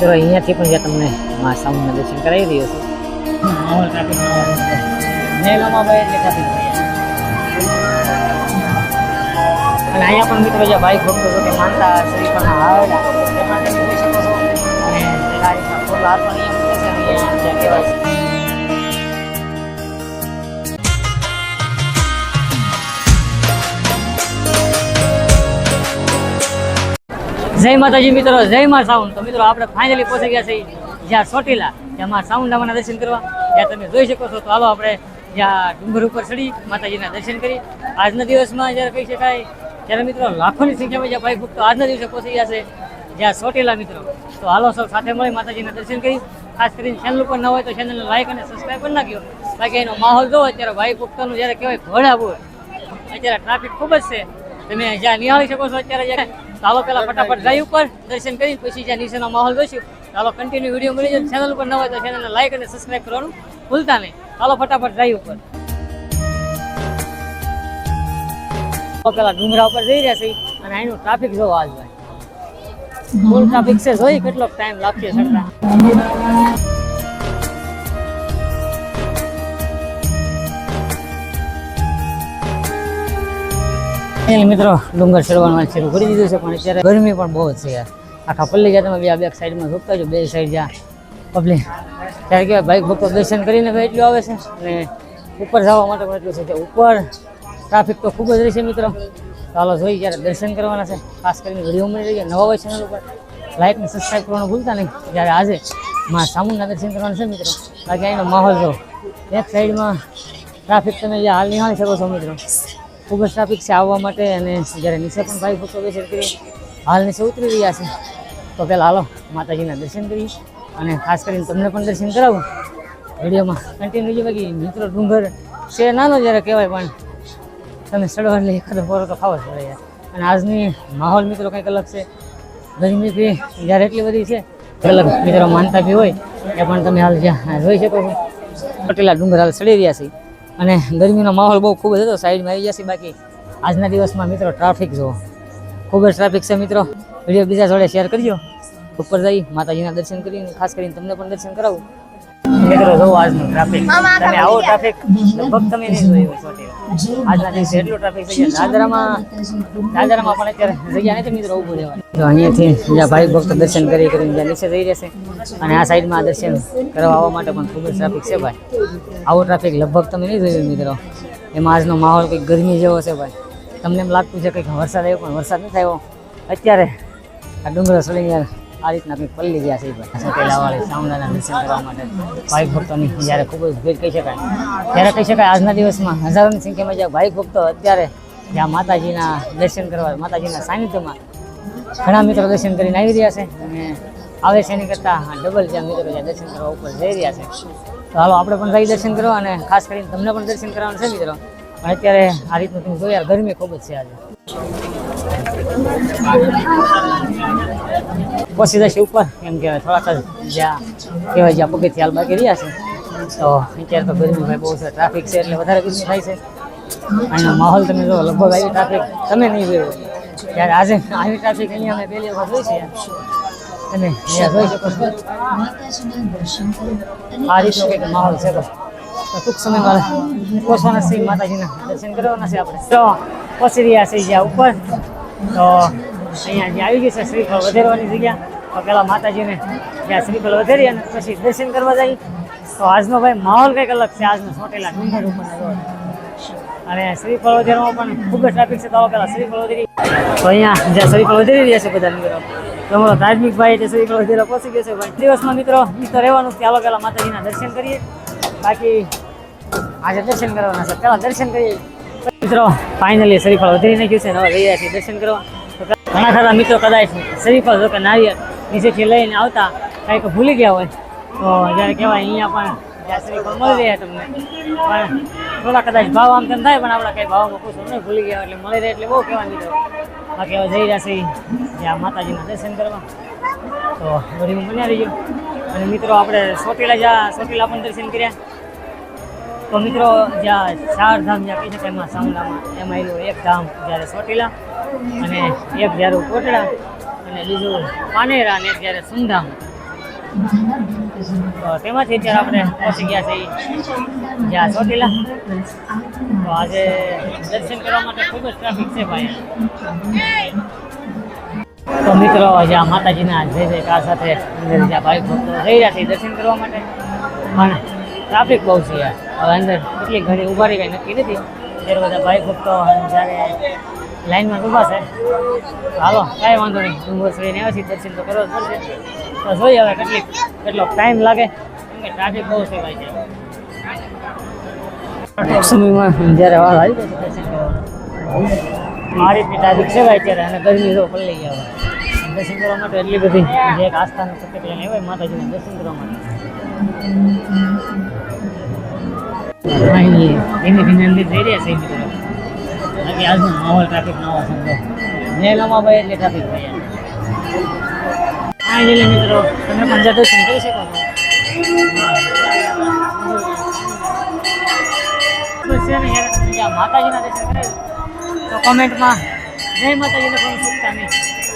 મિત્રો અહીંયાથી પણ જ્યાં તમને મા સાઉન્ડના દર્શન કરાવી રહ્યો છું. અને અહીંયા પણ મિત્રો જે બાઈક ભક્તો કે માનતા હાર પણ મૂકે છે અને કહેવાય છે. જય માતાજી મિત્રો, જય માં સાઉન્ડ. તો મિત્રો, આપણે ફાઇનલી પહોંચી ગયા છીએ જ્યાં ચોટીલા, જ્યાં માં સાઉન્ડ આવવાના દર્શન કરવા. ત્યાં તમે જોઈ શકો છો, તો હાલો આપણે જ્યાં ડુંગર ઉપર ચડી માતાજીના દર્શન કરી. આજના દિવસમાં જ્યારે કહી શકાય, ત્યારે મિત્રો, લાખોની સંખ્યામાં જ્યાં ભાઈ ભક્તો આજના દિવસે પહોંચી ગયા છે, જ્યાં ચોટીલા મિત્રો. તો હાલો સૌ સાથે મળી માતાજીના દર્શન કરી. ખાસ કરીને ચેનલ ઉપર ન હોય તો ચેનલને લાઈક અને સબસ્ક્રાઈબ કરી નાખ્યો બાકી એનો માહોલ જોવો અત્યારે ભાઈ ભક્તોનું જ્યારે કહેવાય ઘોડાવું અત્યારે ટ્રાફિક ખૂબ જ છે. તમે જ્યાં નિહાળી શકો છો અત્યારે ચાલો પેલા ફટાફટ જાય ઉપર, દર્શન કરી, પછી જ્યાં નીચેનો માહોલ જોઈશું, ચાલો કન્ટિન્યુ વીડિયો મળી જાય. ચેનલ ઉપર ન હોય તો ચેનલને લાઈક અને સબસ્ક્રાઈબ કરવાનું ભૂલતા નહીં. ચાલો ફટાફટ જાય ઉપર. પેલા ડુંગરા ઉપર જઈ રહ્યા છે અને અહીંનું ટ્રાફિક જોવો આજ ભાઈ. ફૂલ ટ્રાફિક છે, જોઈ કેટલો ટાઈમ લાગશે ચડતા ફાઇનલી મિત્રો, ડુંગર ચડવાનું શરૂ કરી દીધું છે, પણ અત્યારે ગરમી પણ બહુ છે યાર. આખા પલ્લી ગયા તમે બે બે સાઈડમાં રોકતા છો, બે સાઈડ જ્યાં પબ્લિક. ત્યારે કહેવાય બાઇક ભક્તો દર્શન કરીને એટલું આવે છે. અને ઉપર જવા માટે પણ એટલું છે કે ઉપર ટ્રાફિક તો ખૂબ જ રહેશે મિત્રો. ચાલો જોઈ જ્યારે દર્શન કરવાના છે. ખાસ કરીને વીડિયો મળી રહી નવા હોય ચેનલ ઉપર. લાઈક ને સબસ્ક્રાઈબ કરવાનું ભૂલતા નહીં. જ્યારે આજે માં સામુના દર્શન કરવાના છે મિત્રો. બાકી અહીંનો માહોલ જો એક સાઈડમાં ટ્રાફિક તમે જે હાલ નિહાળી શકો છો મિત્રો. ખૂબ જ ટ્રાફિક છે આવવા માટે અને જ્યારે નીચે પણ ભાઈ પૂછો દર્શન કરી હાલ નીચે ઉતરી રહ્યા છે. તો પહેલાં હાલો માતાજીના દર્શન કરીએ અને ખાસ કરીને તમને પણ દર્શન કરાવું. વિડીયોમાં કન્ટિન્યુ જે બાકી મિત્રો ડુંગર છે નાનો જ્યારે કહેવાય પણ તમે ચડવા એક ફોરો તો ખાવા પડે યાર. અને આજની માહોલ મિત્રો કંઈક અલગ છે. ગરમી બી જ્યારે એટલી બધી છે અલગ મિત્રો માનતા બી હોય. એ પણ તમે હાલ જ્યાં જોઈ શકો છો. પટેલા ડુંગર હાલ ચડી રહ્યા છે. અને ગરમીનો માહોલ બહુ ખૂબ જ હતો, સાઈડમાં આવી જશે બાકી. આજના દિવસમાં મિત્રો ટ્રાફિક જુઓ. ખૂબ જ ટ્રાફિક છે મિત્રો. વીડિયો બીજા જોડે શેર કરજો. ઉપર જઈ માતાજીના દર્શન કરીને, ખાસ કરીને તમને પણ દર્શન કરાવું. મિત્રો જોવો આજનું ટ્રાફિક તમે આવો ટ્રાફિક લગભગ તમે નહીં જોયું આજના દિવસે એટલું ટ્રાફિક છે કે દાદરામાં દાદરામાં પણ અત્યારે જગ્યા નથી મિત્રો ઊભું રહેવાનું. તો અહીંયાથી જ્યાં ભાઈ ભક્ત દર્શન કરી કરીને જ્યાં નીચે જઈ રહેશે અને આ સાઈડમાં દર્શન કરવા આવવા માટે પણ ખૂબ જ ટ્રાફિક છે ભાઈ. આવો ટ્રાફિક લગભગ તમે નહીં જોયું મિત્રો. એમાં આજનો માહોલ કંઈક ગરમી જેવો છે ભાઈ. તમને એમ લાગતું છે કંઈક વરસાદ આવ્યો પણ વરસાદ નથી આવ્યો. અત્યારે આ ડુંગર યાર આ રીતના કંઈક પલ્લી ગયા છે સકેલાવાળી સામનાના દર્શન કરવા માટે. ભાઈ ભક્તોની જ્યારે ખૂબ જ ભીડ કહી શકાય. ત્યારે કહી શકાય આજના દિવસમાં હજારોની સંખ્યામાં જ્યાં ભાઈ ભક્તો અત્યારે જ્યાં માતાજીના દર્શન કરવા, માતાજીના સાનિધ્યમાં ઘણા મિત્રો દર્શન કરીને આવી રહ્યા છે અને આવે છે એની કરતાં ડબલ જ્યાં મિત્રો જ્યાં દર્શન કરવા ઉપર જઈ રહ્યા છે. તો હાલો, આપણે પણ જઈ દર્શન કરવા અને ખાસ કરીને તમને પણ દર્શન કરવાનું છે મિત્રો. અત્યારે આ રીતનું તમે જોયા ગરમી ખૂબ જ છે આજે. પહોંચી જશે ઉપર એમ કહેવાય થોડાક જ જ્યાં કહેવાય જ્યાં પગથિયા હાલ બાકી રહ્યા છે. તો અત્યારે તો ગરમી ભાઈ બહુ છે ટ્રાફિક છે એટલે વધારે ગરમી થાય છે. અહીંનો માહોલ તમે જો લગભગ આવી ટ્રાફિક તમે નહીં જોયું. ત્યારે આજે આવી ટ્રાફિક અહીંયા અમે પહેલી વખત જોઈ છે. અને અહીંયા જોઈ શકો છો. આ રીતનો કંઈક માહોલ છે તો ટૂંક સમયમાં પહોંચવાના છે માતાજીના દર્શન કરવાના છે આપણે. તો પહોંચી રહ્યા છે જ્યાં ઉપર. તો અહીંયા જે આવી ગઈ છે શ્રીફળ વધેરવાની જગ્યા, તો પહેલાં માતાજીને જ્યાં શ્રીફળ વધેરી અને પછી દર્શન કરવા જાય. તો આજનો ભાઈ માહોલ કંઈક અલગ છે, આજનો ચોટેલા ડુંગર ઉપર અને શ્રીફળ વધેરમાં પણ ખૂબ જ ટ્રાફિક છે, તો પહેલાં શ્રીફળ વધેરી તો અહીંયા જ્યાં શ્રીફળ વધારી રહ્યા છે બધા મિત્રો તમારો ધાર્મિક ભાઈ તે શ્રીફળ વધારે પહોંચી ગયો છે. ભાઈ દિવસમાં મિત્રો તો રહેવાનું ચાલો પહેલાં માતાજીના દર્શન કરીએ. બાકી આજે દર્શન કરવાના છે. પહેલાં દર્શન કરીએ. મિત્રો ફાઇનલી શરીફળ વધેરી નાખ્યું છે હવે રહ્યા છીએ દર્શન કરવા. ઘણા ખરા મિત્રો કદાચ શરીફળ જો કે નારિયેળ નીચેથી લઈને આવતા કંઈક ભૂલી ગયા હોય, તો જ્યારે કહેવાય અહીંયા પણ જ્યાં શ્રીફળ મળી રહ્યા તમને. પણ થોડા કદાચ ભાવ આમ તેમ થાય, પણ આપણા કંઈ ભાવમાં પૂછવું નહીં ભૂલી ગયા એટલે મળી રહે એટલે બહુ કહેવા મિત્રો બાકી હવે જઈ રહ્યા છીએ જ્યાં માતાજીના દર્શન કરવા. તો બધી બન્યા ગયું અને મિત્રો, આપણે સોટીલા જ્યાં સોટીલા પણ દર્શન કર્યા. તો મિત્રો, જ્યાં ચાર ધામ જ્યાં કહી શકાય એમાં સામલામાં એમાં એનું એક ધામ જ્યારે ચોટીલા અને એક જ્યારે કોટડા અને બીજું પાનેરા અને જ્યારે સુંધામ તો તેમાંથી અત્યારે આપણે પહોંચી ગયા છે જ્યાં ચોટીલા. તો આજે દર્શન કરવા માટે ખૂબ જ ટ્રાફિક છે ભાઈ. તો મિત્રો જ્યાં માતાજીના જય જયકાર સાથે ભાઈ ભક્તો જઈ રહ્યા છે દર્શન કરવા માટે. પણ ટ્રાફિક બહુ છે હવે અંદર કેટલી ઘડી ઊભા રહી કઈ નક્કી નથી. ત્યારે બધા ભાઈ ભક્તો જ્યારે લાઈનમાં ઊભા છે. હાલો કાંઈ વાંધો નહીં. ડુંગર ચડીને આવે છે દર્શન તો કરવા જ પડશે. તો જોઈએ હવે કેટલી કેટલો ટાઈમ લાગે. કેમ કે ટ્રાફિક બહુ છે ભાઈ સમયમાં જ્યારે વાર આવી મારી ટ્રાફિક છે ભાઈ અત્યારે અને ગરમી તો પડી ગયા દર્શન કરવા માટે એટલી બધી જે એક આસ્થાનું પ્રત્યેક લઈને હોય માતાજીના દર્શન કરવા માટે. અહીં ધીમે ધીમે અંદર રહ્યા છે મિત્રો બાકી આજનો માહોલ ટ્રાફિક ન હોય સમજો જે ભાઈ એટલે ટ્રાફિક હા એટલે મિત્રો તમે પણ જતો કરી શકો છો છે માતાજીના દર્શન તો કોમેન્ટમાં જય માતાજીને પણ ચૂકતા નહીં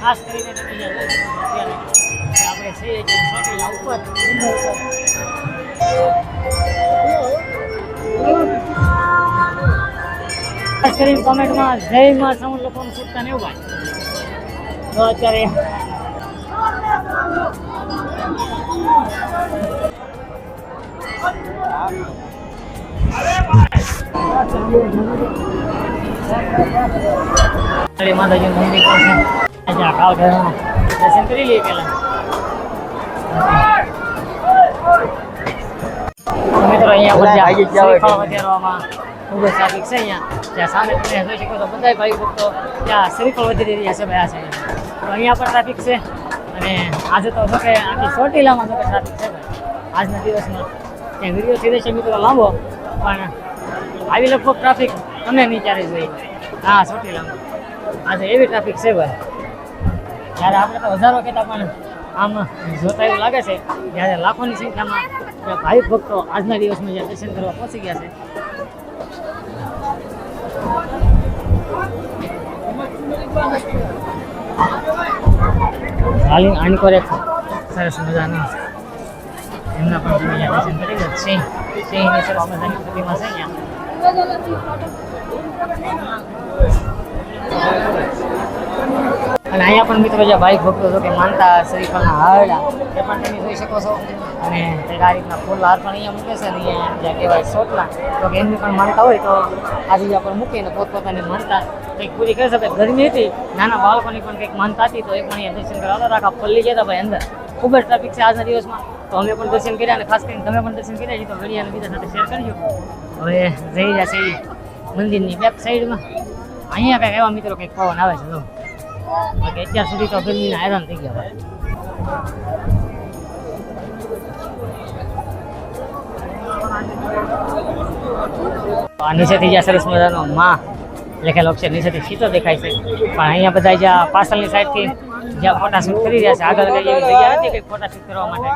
ખાસ કરીને આપણે ઉપર ખાસ કરીને કોમેન્ટમાં જય માં સૌ લોકોનું ને નહીં ભાઈ. તો અત્યારે માતાજી મંદિર દર્શન કરી લઈએ પહેલા. મિત્રો અહીંયા જ્યાં શ્રીફળ વધારવામાં ખૂબ જ ટ્રાફિક છે અહીંયા. ત્યાં સામે તમે જોઈ શકો છો બધા ભાઈ ભક્તો ત્યાં શ્રીફળ વધારી રહ્યા છે ભાઈ આ છે તો અહીંયા પણ ટ્રાફિક છે અને આજે તો શું કે આખી ચોટીલામાં શું કે ટ્રાફિક છે આજના દિવસમાં ત્યાં વીડિયો સીધે છે મિત્રો લાંબો પણ આવી લગભગ ટ્રાફિક તમે નહીં ક્યારે જોઈ. હા ચોટીલામાં. આજે એવી ટ્રાફિક છે ભાઈ. જ્યારે આપણે તો હજારો કહેતા પણ આમ જોતા એવું લાગે છે જ્યારે લાખોની સંખ્યામાં ભાવિક ભક્તો આજના દિવસમાં જ્યાં દર્શન કરવા પહોંચી ગયા છે. આની કરે સરસ મજાનું એમના પણ તમે અહીંયા દર્શન કરી ગયા સિંહ સિંહની સરસ મજાની પ્રતિમા છે અહીંયા. અને અહીંયા પણ મિત્રો જે ભાઈ ભક્તો છો કે માનતા શ્રીફળના હારડા એ પણ તમે જોઈ શકો છો. અને તે આ રીતના ફૂલ હાર પણ અહીંયા મૂકે છે અને અહીંયા જ્યાં કહેવાય સોટલા તો કે એમની પણ માનતા હોય તો આ જગ્યા પર મૂકીને પોતપોતાની માનતા કંઈક પૂરી કરી શકે. ગરમી હતી, નાના બાળકોની પણ કંઈક માનતા હતી, તો એ પણ અહીંયા દર્શન કરાવતા રાખા પલ્લી ગયા હતા ભાઈ અંદર. ખૂબ જ ટ્રાફિક છે આજના દિવસમાં. તો અમે પણ દર્શન કર્યા અને ખાસ કરીને તમે પણ દર્શન કર્યા છે, તો ઘડિયાને બીજા સાથે શેર કરજો. હવે જઈ રહ્યા છે મંદિરની બેક સાઈડમાં અહીંયા કંઈક એવા મિત્રો કંઈક પવન આવે છે, જો. બાકી અત્યાર સુધી તો ગરમીના હેરાન થઈ ગયા ભાઈ આ નીચેથી જ્યાં સરસ મજાનો માં લખેલો છે નીચેથી સીધો દેખાય છે પણ અહીંયા બધા જ્યાં પાછળની સાઈડથી જ્યાં ફોટા શૂટ કરી રહ્યા છે આગળ કઈ એવી જગ્યા નથી કે ફોટા શૂટ કરવા માટે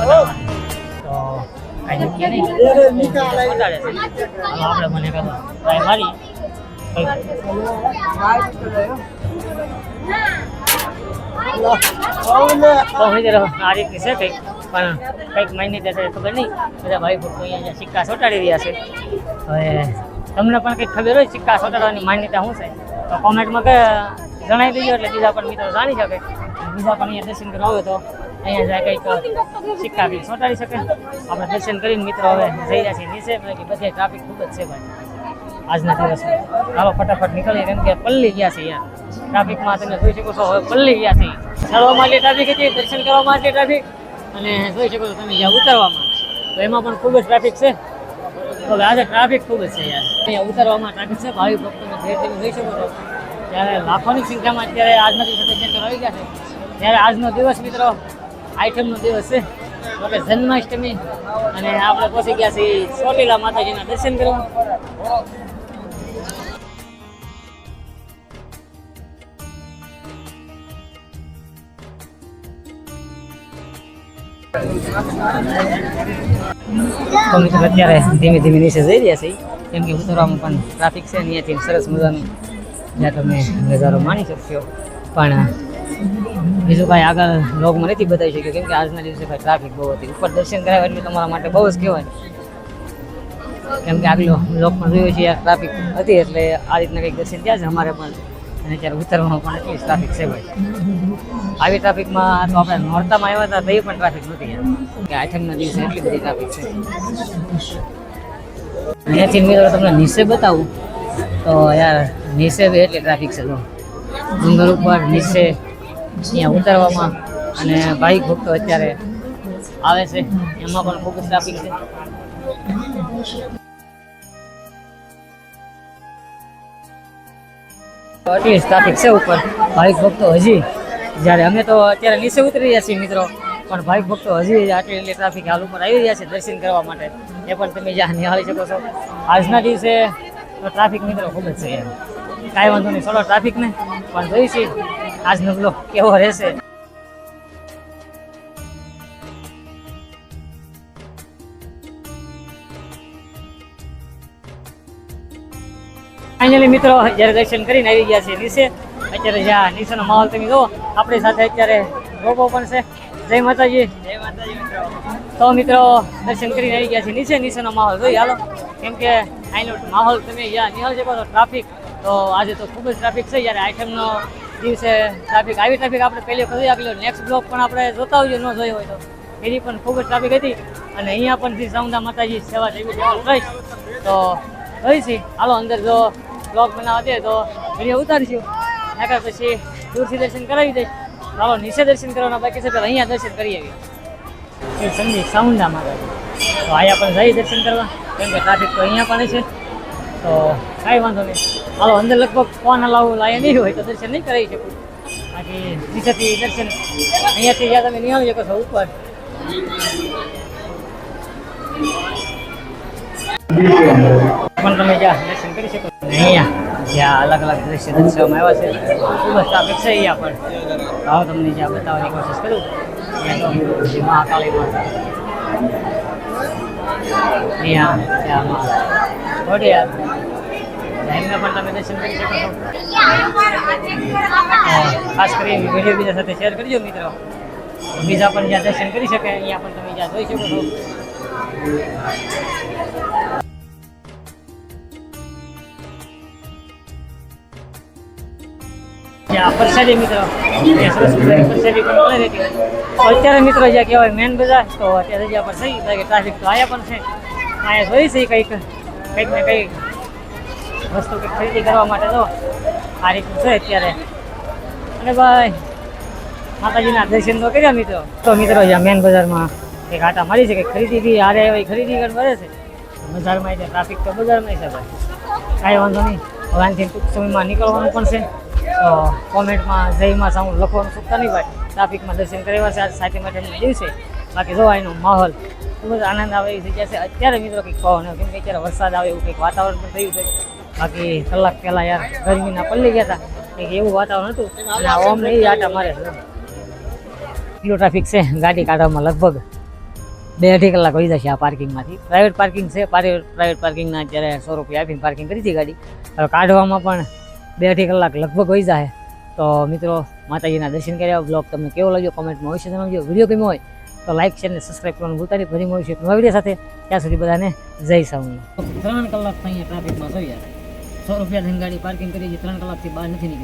તો આપણે મને કહેતો ટ્રાય મારી. આ રીતની છે કંઈક, પણ કંઈક માન્યતા છે ખબર નહીં. બધા ભાઈ ભક્તો અહીંયા સિક્કા ચોંટાડી રહ્યા છે. હવે તમને પણ કંઈક ખબર હોય સિક્કા ચોંટાડવાની માન્યતા શું છે? તો કોમેન્ટમાં કે જણાવી દેજો, એટલે બીજા પણ મિત્રો જાણી શકે. બીજા પણ અહીંયા દર્શન કરવા આવે તો. અહીંયા જાય કંઈક બી ચોંટાડી શકે. આપણે દર્શન કરીને મિત્રો હવે જઈ રહ્યા છીએ નીચે. બાકી બધે ટ્રાફિક ખૂબ જ છે ભાઈ. આજના દિવસમાં ચાલો ફટાફટ નીકળીએ. કેમ કે પલ્લી ગયા છે યાર ટ્રાફિકમાં તમે જોઈ શકો છો, હવે પલ્લી ગયા છે ચાલવા માટે ટ્રાફિક હતી, દર્શન કરવા માટે ટ્રાફિક અને જોઈ શકો છો તમે જ્યાં ઉતરવામાં. તો એમાં પણ ખૂબ જ ટ્રાફિક છે. હવે આજે ટ્રાફિક ખૂબ જ છે યાર. અહીંયા ઉતરવામાં ટ્રાફિક છે. ભાવિ ભક્તોને ધીરે ધીરે જોઈ શકો છો. ત્યારે લાખોની સંખ્યામાં અત્યારે આજના દિવસે દર્શન કરવા ગયા છે. ત્યારે આજનો દિવસ મિત્રો આઈટમનો દિવસ છે. આપણે જન્માષ્ટમી અને આપણે પહોંચી ગયા છીએ ચોટીલા માતાજીના દર્શન કરવા. અત્યારે ધીમે ધીમે નીચે જઈ રહ્યા છીએ. કેમ કે ઉતરવામાં પણ ટ્રાફિક છે અહીંયાથી સરસ મજાનું. જ્યાં તમે નજારો માણી શકશો. પણ બીજું કાંઈ આગળ લોગમાં નથી બતાવી શક્યું, કેમ કે આજના દિવસે ભાઈ ટ્રાફિક બહુ હતી. ઉપર દર્શન કરાવે એટલે તમારા માટે બહુ જ કહેવાય. કેમ કે આગલો લોકમાં જોયું છે ટ્રાફિક હતી એટલે આ રીતના કંઈક દર્શન થયા છે અમારે પણ. અને ત્યારે ઉતરવામાં પણ એટલી ટ્રાફિક છે ભાઈ. આવી ટ્રાફિકમાં તો આપણે નોરતામાં આવ્યા હતા તો એ પણ ટ્રાફિક નથી કે આઠમના દિવસે એટલી બધી ટ્રાફિક છે. અહીંયાથી મિત્રો તમને નિશે બતાવું. તો યાર નિશે એટલી ટ્રાફિક છે તો ડુંગર ઉપર નીચે અહીંયા ઉતારવામાં અને ભાઈ ભક્તો અત્યારે આવે છે. એમાં પણ ખૂબ ટ્રાફિક છે. ટ્રાફિક છે ઉપર. બાઇક ભક્તો હજી જ્યારે અમે તો અત્યારે નીચે ઉતરી રહ્યા છીએ મિત્રો, પણ ભાઈ ભક્તો હજી આટલી એટલી ટ્રાફિક હાલ ઉપર આવી રહ્યા છે દર્શન કરવા માટે. એ પણ તમે જ્યાં નિહાળી શકો છો. આજના દિવસે ટ્રાફિક મિત્રો ખૂબ જ છે. કાંઈ વાંધો નહીં ચલો ટ્રાફિકને પણ જોઈશી આજનો બ્લોગ કેવો રહેશે? ફાઇનલી મિત્રો જ્યારે દર્શન કરીને આવી ગયા છે નીચે અત્યારે જ્યાં નીચેનો માહોલ તમે જુઓ આપણી સાથે અત્યારે ગોપો પણ છે. જય માતાજી. જય માતાજી મિત્રો. તો મિત્રો દર્શન કરીને આવી ગયા છે નીચે નીચેનો માહોલ જોઈ હાલો. કેમ કે અહીંનો માહોલ તમે જ્યાં નિહાળી શકો છો ટ્રાફિક તો આજે તો ખૂબ જ ટ્રાફિક છે જ્યારે આઈટમનો દિવસે ટ્રાફિક આવી ટ્રાફિક આપણે પહેલી વખત આગળ નેક્સ્ટ બ્લોક પણ આપણે જોતા હોઈએ, ન જોયો હોય તો. એની પણ ખૂબ જ ટ્રાફિક હતી. અને અહીંયા પણ શ્રી ચામુંડા માતાજી સેવા દેવી દેવાનું થઈ. તો છે હાલો, અંદર જો બ્લોક બનાવવા દે તો વીડિયો ઉતારીશું. નકર પછી દૂરથી દર્શન કરાવી દઈશ હાલો, નીચે દર્શન કરવાના બાકી છે પહેલાં અહીંયા દર્શન કરી આવીએ. એ સમજી ચામુંડા માતાજી. તો અહીંયા પણ જઈ દર્શન કરવા. કેમ કે ટ્રાફિક તો અહીંયા પણ છે. તો કાંઈ વાંધો નહીં. હાલો, અંદર લગભગ ફોન હલાવું લાયા નહીં હોય તો દર્શન નહીં કરાવી શકું. બાકી નીચેથી દર્શન અહીંયાથી જ્યાં તમે નિહાળી શકો છો ઉપર. પણ તમે જ્યાં દર્શન કરી શકો અહીંયા જ્યાં અલગ અલગ દ્રશ્ય દર્શાવવામાં આવ્યા છે. ખૂબ જ ટ્રાફિક અહીંયા પણ. આવો તમને જ્યાં બતાવવાની કોશિશ કરું. મહાકાળી માતા. અહીંયા, ત્યાં મહાકાળી ખોડિયાર પણ તમે દર્શન કરી શકો છો. ખાસ કરીને વીડિયો બીજા સાથે શેર કરજો મિત્રો. બીજા પણ જ્યાં દર્શન કરી શકે અહીંયા પણ તમે જ્યાં જોઈ શકો છો. પ્રસાદી મિત્રો પ્રસાદી અત્યારે મિત્રો જ્યાં કહેવાય મેન બજાર તો અત્યારે જ્યાં પર થઈ કે ટ્રાફિક તો આયા પણ છે. અહીંયા જોઈ છે કંઈક કંઈક ને કંઈક વસ્તુ ખરીદી કરવા માટે તો આ રીતનું છે અત્યારે. અને ભાઈ, માતાજીના દર્શન તો કર્યા મિત્રો. તો મિત્રો જ્યાં મેન બજારમાં એક આટા મારી છે કે ખરીદી બી, હારે એવી ખરીદી કરવા મળે છે. બજારમાં એટલે ટ્રાફિક તો બજારમાં છે ભાઈ. કાંઈ વાંધો નહીં. હવે આનાથી ટૂંક સમયમાં નીકળવાનું પણ છે. તો કોમેન્ટમાં જયમાં સાઉન્ડ લખવાનું ચૂકતા નહીં ભાઈ. ટ્રાફિકમાં દર્શન કર્યા છે, આજ સાતમ આઠમના દિવસે. બાકી જો એનો માહોલ ખૂબ જ આનંદ આવે એવી જગ્યા છે. અત્યારે મિત્રો કંઈક કહો ને, કેમ કે અત્યારે વરસાદ આવે એવું કંઈક વાતાવરણ પણ થયું છે. બાકી કલાક પહેલાં યાર ગરમીના પલ્લી ગયા હતા કંઈક એવું વાતાવરણ હતું. અને આ ઓમ નહીં આટા મારે. છે એટલું ટ્રાફિક છે. ગાડી કાઢવામાં લગભગ બે અઢી કલાક વહી જશે આ પાર્કિંગમાંથી. પ્રાઇવેટ પાર્કિંગ છે. પ્રાઇવેટ પાર્કિંગના અત્યારે સો રૂપિયા આપીને પાર્કિંગ કરી હતી ગાડી. હવે કાઢવામાં પણ બે અઢી કલાક લગભગ વહી જાય તો મિત્રો, માતાજીના દર્શન કર્યા બ્લોગ તમને કેવો લાગ્યો કોમેન્ટમાં અવશ્ય જણાવજો. વીડિયો ગમ્યો હોય, તો લાઇક શેર અને સબસ્ક્રાઈબ કરવાનું ભૂલતા નહીં. ફરી મળીશું એક નવા વીડિયો સાથે. ત્યાં સુધી બધાને જય સાઉન્ડ ત્રણ કલાક અહીંયા ટ્રાફિકમાં જોઈએ સો રૂપિયા ધંગાડી ગાડી પાર્કિંગ કરી છે ત્રણ કલાકથી બહાર નથી નીકળી.